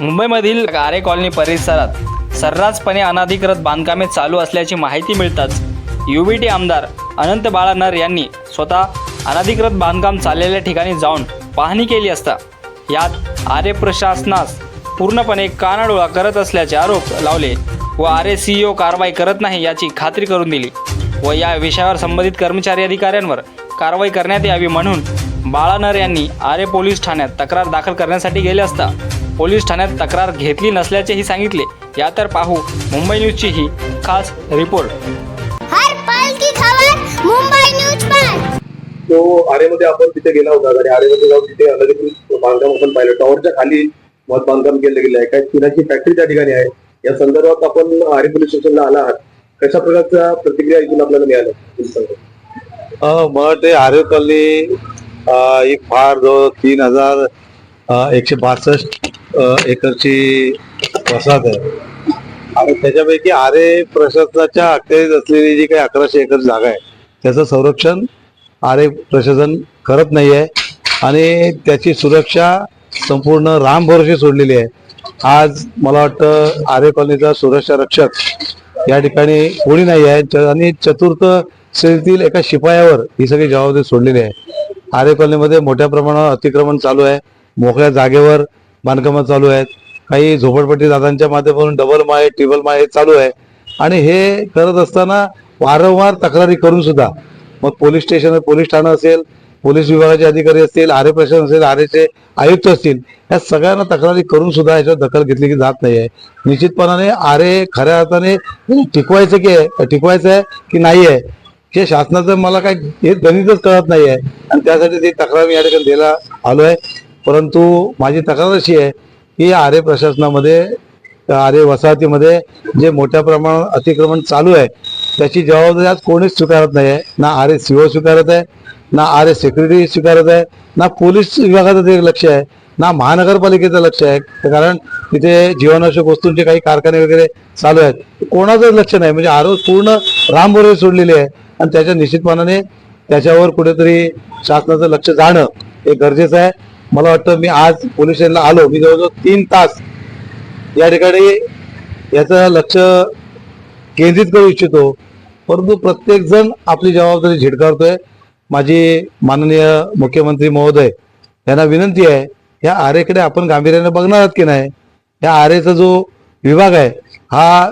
मुंबईमधील आरे कॉलनी परिसरात सर्रासपणे अनाधिकृत बांधकामे चालू असल्याची माहिती मिळताच युबीटी आमदार अनंत बाळा नर यांनी स्वतः अनाधिकृत बांधकाम चाललेल्या ठिकाणी जाऊन पाहणी केली असता. यात आरे प्रशासनास पूर्णपणे कानाडोळा करत असल्याचे आरोप लावले व आरे सीईओ कारवाई करत नाही याची खात्री करून दिली व या विषयावर संबंधित कर्मचारी अधिकाऱ्यांवर कारवाई करण्यात यावी म्हणून बाळानर यांनी आरे पोलीस ठाण्यात तक्रार दाखल करण्यासाठी गेले असता पोलीस ठाण्यात तक्रार घेतली नसल्याचेही सांगितले. या तर पाहू मुंबई न्यूजची ही खास रिपोर्ट. हर पल की खबर मुंबई न्यूज पर. तो आरेमध्ये आपण तिथे गेला होता आणि आरेमध्ये जाऊन तिथे अनधिकृत बांधकाम आपण पाहिलं. टॉवरच्या खाली मत बांधकाम केलं गेलं आहे. काय चिनाची फॅक्टरी त्या ठिकाणी आहे. या संदर्भात आपण आरे पोलीस स्टेशनला आला आहात. कशा प्रकारच्या प्रतिक्रिया इथून आपल्याला मिळाल्या? मला वाटते आर्य कॉलनी एक फार जवळ तीन हजार एकशे बासष्ट एकरची वसाहत आहे. आणि त्याच्यापैकी आरे प्रशासनाच्या अखेरीत असलेली जी काही अकराशे एकर जागा आहे त्याचं संरक्षण आरे प्रशासन करत नाही आहे. आणि त्याची सुरक्षा संपूर्ण राम सोडलेली आहे. आज मला वाटतं आरे कॉलनीचा सुरक्षा रक्षक या ठिकाणी कोणी नाही आहे. च- आणि चतुर्थ श्रेणीतील एका शिपायावर ही सगळी जबाबदारी सोडलेली आहे. आरे कॉलनीमध्ये मोठ्या प्रमाणावर अतिक्रमण चालू आहे. मोकळ्या जागेवर बांधकामं चालू आहेत. काही झोपडपट्टी दादांच्या माध्यमातून डबल माळे ट्रिबल माळे चालू आहे. आणि हे करत असताना वारंवार तक्रारी करून सुद्धा. मग पोलीस स्टेशन पोलीस ठाणं असेल पोलीस विभागाचे अधिकारी असतील आरे प्रशासन असेल आरेचे आयुक्त असतील या सगळ्यांना तक्रारी करून सुद्धा याच्यावर दखल घेतली की जात नाही आहे निश्चितपणाने आरे खऱ्या अर्थाने टिकवायचं की आहे टिकवायचं आहे की नाही आहे हे शासनाचं मला काय हे गणितच कळत नाही आहे आणि त्यासाठी ती तक्रार मी या ठिकाणी द्यायला आलो आहे. परंतु माझी तक्रार अशी आहे की आरे प्रशासनामध्ये आरे वसाहतीमध्ये जे मोठ्या प्रमाणात अतिक्रमण चालू आहे त्याची जबाबदारी आज कोणीच स्वीकारत नाही आहे ना आरे सीओ स्वीकारत आहे ना आरे सेक्रेटरी स्वीकारत आहे ना पोलीस विभागाचं ते लक्ष आहे ना महानगरपालिकेचं लक्ष आहे. कारण तिथे जीवनावश्यक वस्तूंचे काही कारखाने वगैरे चालू आहेत. कोणाचंच लक्ष नाही. म्हणजे आरोप पूर्ण रामबरोबर सोडलेली आहे. आणि त्याच्या निश्चितपणाने त्याच्यावर कुठेतरी शासनाचं लक्ष जाणं हे गरजेचं आहे. मला वाटतं मी आज पोलीस स्टेशनला आलो. मी जवळजवळ तीन तास या ठिकाणी याचं लक्ष केंद्रित करू इच्छितो. परंतु प्रत्येकजण आपली जबाबदारी झिडकारतोय. माझी माननीय मुख्यमंत्री महोदय यांना विनंती आहे या आरेकडे आपण गांभीर्याने बघणार आहात की नाही? या आरेचा जो विभाग आहे हा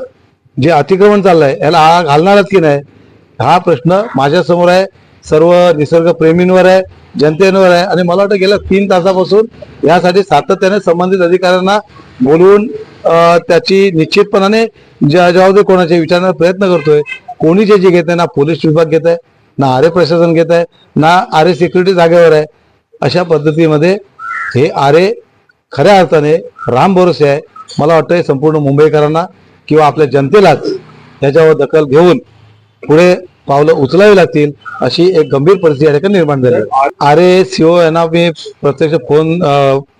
जे अतिक्रमण चाललंय याला आळा घालणार की नाही? हा प्रश्न माझ्यासमोर आहे. सर्व निसर्ग प्रेमींवर आहे जनतेवर आहे. आणि मला वाटतं गेल्या तीन तासापासून यासाठी सातत्याने संबंधित अधिकाऱ्यांना बोलवून त्याची निश्चितपणाने जबाबदारी कोणाचे विचारण्याचा प्रयत्न करतोय. कोणी जे जे घेत आहे ना पोलीस विभाग घेत आहे ना आरे प्रशासन घेत आहे ना आरे सिक्युरिटी जागेवर आहे. अशा पद्धतीमध्ये हे आरे खऱ्या अर्थाने राम भरोसे आहे. मला वाटतं संपूर्ण मुंबईकरांना किंवा आपल्या जनतेलाच त्याच्यावर दखल घेऊन पुढे पावलं उचलावी लागतील अशी एक गंभीर परिस्थिती या ठिकाणी निर्माण झाली आहे. आरे सीओ यांना मी प्रत्यक्ष फोन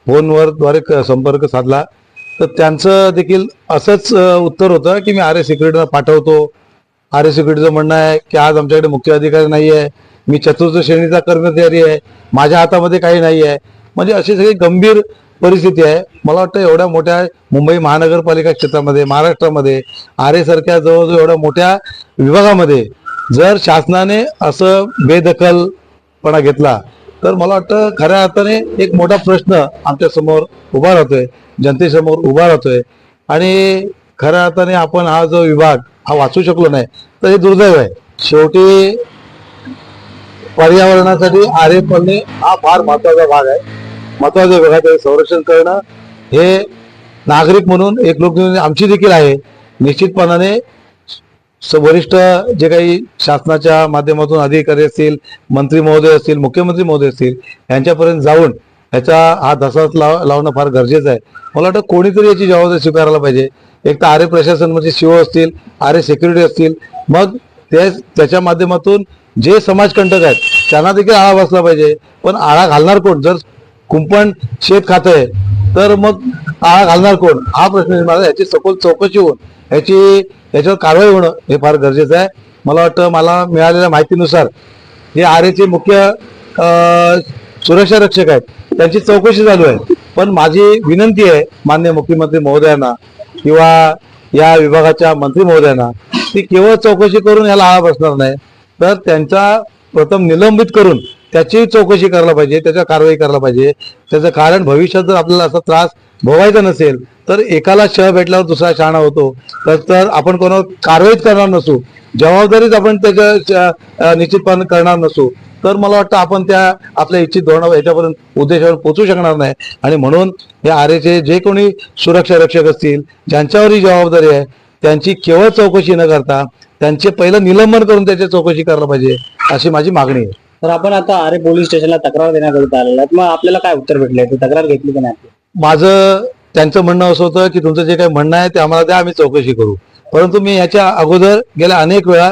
फोनवर द्वारे संपर्क साधला. तर त्यांचं देखील असंच उत्तर होतं की मी आर ए सिक्युरिटीला पाठवतो. आर ए सिक्युरिटीचं म्हणणं आहे की आज आमच्याकडे मुख्य अधिकारी नाही आहे. मी चतुर्थ श्रेणीचा कर्मचारी आहे. माझ्या हातामध्ये काही नाही आहे. म्हणजे अशी सगळी गंभीर परिस्थिती आहे. मला वाटतं एवढ्या मोठ्या मुंबई महानगरपालिका क्षेत्रामध्ये महाराष्ट्रामध्ये आरेसारख्या जवळजवळ एवढ्या मोठ्या विभागामध्ये जर शासनाने असं बेदखलपणा घेतला तर मला वाटतं खऱ्या अर्थाने एक मोठा प्रश्न आमच्यासमोर उभा राहतोय. जनतेसमोर उभा राहतोय. आणि खऱ्या अर्थाने आपण हा जो विभाग हा वाचू शकलो नाही तर हे दुर्दैव आहे. शेवटी पर्यावरणासाठी आरे पडणे हा फार महत्त्वाचा भाग आहे. महत्त्वाच्या आहे संरक्षण करणं हे नागरिक म्हणून एक लोक आमची देखील आहे. निश्चितपणाने वरिष्ठ जे काही शासनाच्या माध्यमातून अधिकारी असतील मंत्री महोदय असतील मुख्यमंत्री महोदय असतील यांच्यापर्यंत जाऊन याचा हा धसाच लाव लावणं फार गरजेचं आहे. मला वाटतं कोणीतरी याची जबाबदारी स्वीकारायला पाहिजे. एक तर आरे प्रशासन म्हणजे शिव असतील आरे सिक्युरिटी असतील मग ते त्याच्या माध्यमातून जे समाजकंटक आहेत त्यांना देखील आळा बसला पाहिजे. पण आळा घालणार कोण? जर कुंपण शेत खात. आहे तर मग आळा घालणार कोण? हा प्रश्न निर्माण याची सखोल चौकशी होऊन याची याच्यावर कारवाई होणं हे फार गरजेचं आहे. मला वाटतं मला मिळालेल्या माहितीनुसार हे आरेचे मुख्य सुरक्षा रक्षक आहेत. त्यांची चौकशी चालू आहे. पण माझी विनंती आहे मान्य मुख्यमंत्री महोदयांना किंवा या विभागाच्या मंत्री महोदयांना ती केवळ चौकशी करून याला आळा बसणार नाही तर त्यांचा प्रथम निलंबित करून त्याचीही चौकशी करायला पाहिजे त्याच्या कारवाई करायला पाहिजे. त्याचं कारण भविष्यात जर आपल्याला असा त्रास भोगायचा नसेल तर एकाला शह भेटल्यावर दुसरा शहाणा होतो. तर तर आपण कोणावर कारवाईच करणार नसू. जबाबदारीच आपण त्याच्या निश्चितपणे करणार नसू. तर मला वाटतं आपण त्या आपल्या इच्छित धोरणावर याच्यापर्यंत उद्देशावर पोचू शकणार नाही. आणि म्हणून हे आरेचे जे कोणी सुरक्षा रक्षक असतील ज्यांच्यावरही जबाबदारी आहे त्यांची केवळ चौकशी न करता त्यांचे पहिलं निलंबन करून त्याची चौकशी करायला पाहिजे अशी माझी मागणी आहे. तर आपण आता आरे पोलीस स्टेशनला तक्रार देण्याकरिता आलेला आहे मग आपल्याला काय उत्तर भेटले ते तक्रार घेतली की नाही? माझं त्यांचं म्हणणं असं होतं की तुमचं जे काही म्हणणं आहे ते आम्हाला द्या आम्ही चौकशी करू. परंतु मी याच्या अगोदर गेल्या अनेक वेळा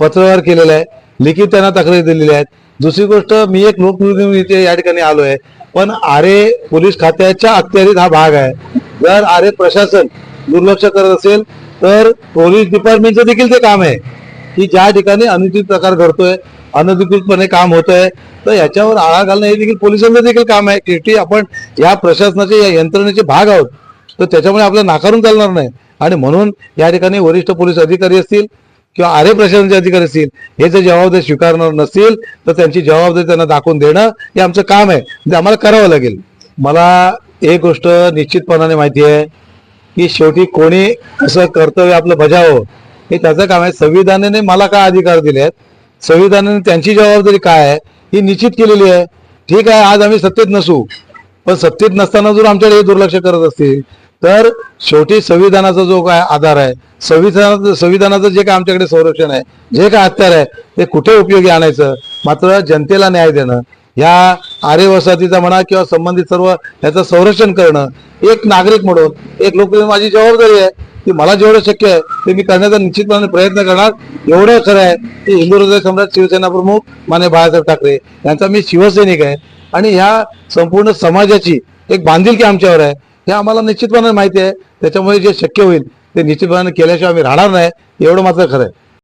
पत्रव्यवहार केलेला आहे. लिखित त्यांना तक्रारी दिलेली आहेत. दुसरी गोष्ट मी एक लोकप्रतिनिधी या ठिकाणी आलोय पण आरे पोलीस खात्याच्या अखत्यारीत हा भाग आहे. जर आरे प्रशासन दुर्लक्ष करत असेल तर पोलीस डिपार्टमेंटचं देखील ते काम आहे. की ज्या ठिकाणी अनुचित प्रकार घडतोय अनधिकृतपणे काम होत आहे तर याच्यावर आळा घालणं हे देखील पोलिसांचं देखील काम आहे. शेवटी आपण या प्रशासनाचे या यंत्रणेचे भाग आहोत. तर त्याच्यामुळे आपल्याला नाकारून चालणार नाही. आणि म्हणून या ठिकाणी वरिष्ठ पोलीस अधिकारी असतील किंवा आरे प्रशासनाचे अधिकारी असतील हे जर जबाबदारी स्वीकारणार नसतील तर त्यांची जबाबदारी त्यांना दाखवून देणं हे आमचं काम आहे. ते आम्हाला करावं लागेल. मला एक गोष्ट निश्चितपणाने माहिती आहे की शेवटी कोणी असं कर्तव्य आपलं बजावं हे त्याचं काम आहे. संविधानाने मला काय अधिकार दिले आहेत संविधानाने त्यांची जबाबदारी काय आहे ही निश्चित केलेली आहे. ठीक आहे आज आम्ही सत्तेत नसू पण सत्तेत नसताना जर आमच्याकडे दुर्लक्ष करत असतील तर शेवटी संविधानाचा जो काय आधार आहे संविधानाचं संविधानाचं जे काय आमच्याकडे संरक्षण आहे जे काय हत्यार आहे ते कुठे उपयोगी आणायचं? मात्र जनतेला न्याय देणं ह्या आरे वसाहतीचा म्हणा किंवा संबंधित सर्व याचं संरक्षण करणं एक नागरिक म्हणून एक लोक माझी जबाबदारी आहे. की मला जेवढं शक्य आहे ते मी करण्याचा निश्चितपणे प्रयत्न करणार. एवढं खरं आहे की हिंदू हृदय सम्राट शिवसेना प्रमुख माने बाळासाहेब ठाकरे यांचा मी शिवसैनिक आहे. आणि ह्या संपूर्ण समाजाची एक बांधिलकी आमच्यावर आहे. हे आम्हाला निश्चितपणे माहिती आहे. त्याच्यामुळे जे शक्य होईल ते निश्चितपणे केल्याशिवाय आम्ही राहणार नाही. एवढं मात्र खरं आहे.